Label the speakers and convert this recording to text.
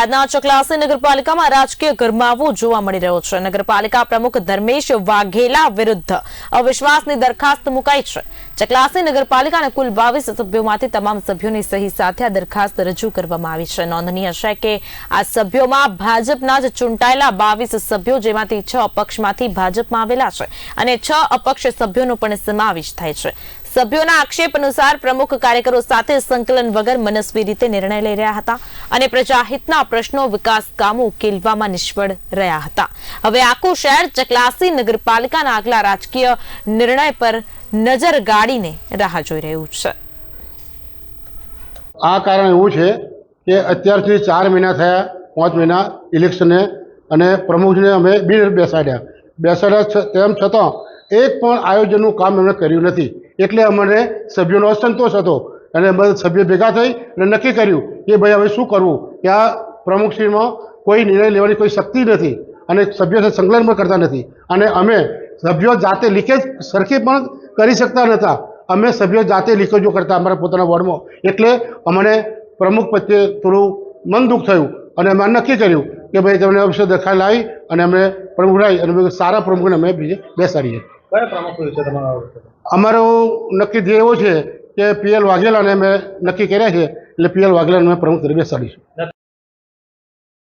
Speaker 1: બોટાદના ચકલાસી નગરપાલિકામાં રાજકીય ગરમાવો જોવા મળી રહ્યો છે. નગરપાલિકા પ્રમુખ ધર્મેશ વાઘેલા વિરુદ્ધ અવિશ્વાસની દરખાસ્ત મુકાઈ છે. ચકલાસી નગરપાલિકાના કુલ બાવીસ સભ્યોમાંથી તમામ સભ્યોની સહી સાથે આ દરખાસ્ત રજૂ કરવામાં આવી છે. નોંધનીય છે કે આ સભ્યોમાં ભાજપના જ ચૂંટાયેલા બાવીસ સભ્યો, જેમાંથી છ અપક્ષમાંથી ભાજપમાં આવેલા છે અને છ અપક્ષ સભ્યોનો પણ સમાવેશ થાય છે. સભ્યોના આક્ષેપ અનુસાર પ્રમુખ કાર્યકરો સાથે સંકલન વગર મનસ્વી રીતે નિર્ણય લઈ રહ્યા હતા અને પ્રજાહિતના પ્રશ્નો વિકાસ કામો ઉકેલવામાં નિષ્ફળ રહ્યા હતા. હવે આખું શહેર ચકલાસી નગરપાલિકાના આગલા રાજકીય નિર્ણય પર નજર ગાડીને રાહ જોઈ રહ્યું છે.
Speaker 2: આ કારણ એવું છે કે અત્યારથી ચાર મહિના થયા, પાંચ મહિના ઇલેક્શને અને પ્રમુખને અમે બિન બેસાડ્યા. બેસાડ્યા તેમ છતાં એક પણ આયોજનનું કામ એમણે કર્યું નથી. એટલે અમને સભ્યોનો અસંતોષ હતો. અને બધા સભ્યો ભેગા થઈ અને નક્કી કર્યું કે ભાઈ હવે શું કરવું? કે આ પ્રમુખશ્રીમાં કોઈ નિર્ણય લેવાની કોઈ શક્તિ નથી અને સભ્યો સાથે સંકલન પણ કરતા નથી. અને અમે સભ્યો જાતે લીકેજ સરખી પણ કરી શકતા નહોતા. અમે સભ્યો જાતે લીકેજો કરતા અમારા પોતાના વોર્ડમાં. એટલે અમને પ્રમુખ પ્રત્યે થોડું મન દુઃખ થયું. અને અમે નક્કી કર્યું કે ભાઈ તમને અવશ્ય દખલ લાવી અને અમે પ્રમુખ લાવી અને સારા પ્રમુખને અમે બીજે બેસાડીએ. અમારું નક્કી ધ્યેય એવો છે કે પીએલ વાઘેલાને અમે નક્કી કર્યા છે એટલે પીએલ વાઘેલાને અમે પ્રમુખ તરીકે બેસાડીશું